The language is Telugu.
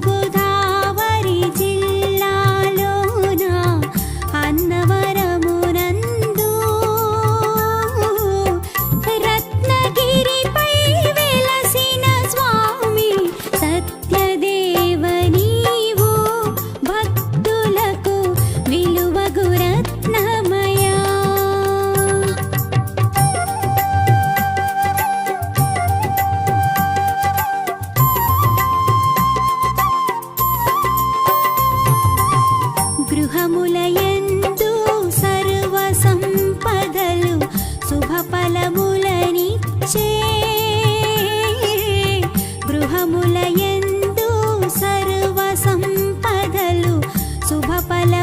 go. లోకములయందు సర్వ సంపదలు శుభఫలములనిచ్చే గృహములయందు సర్వ సంపదలు శుభఫల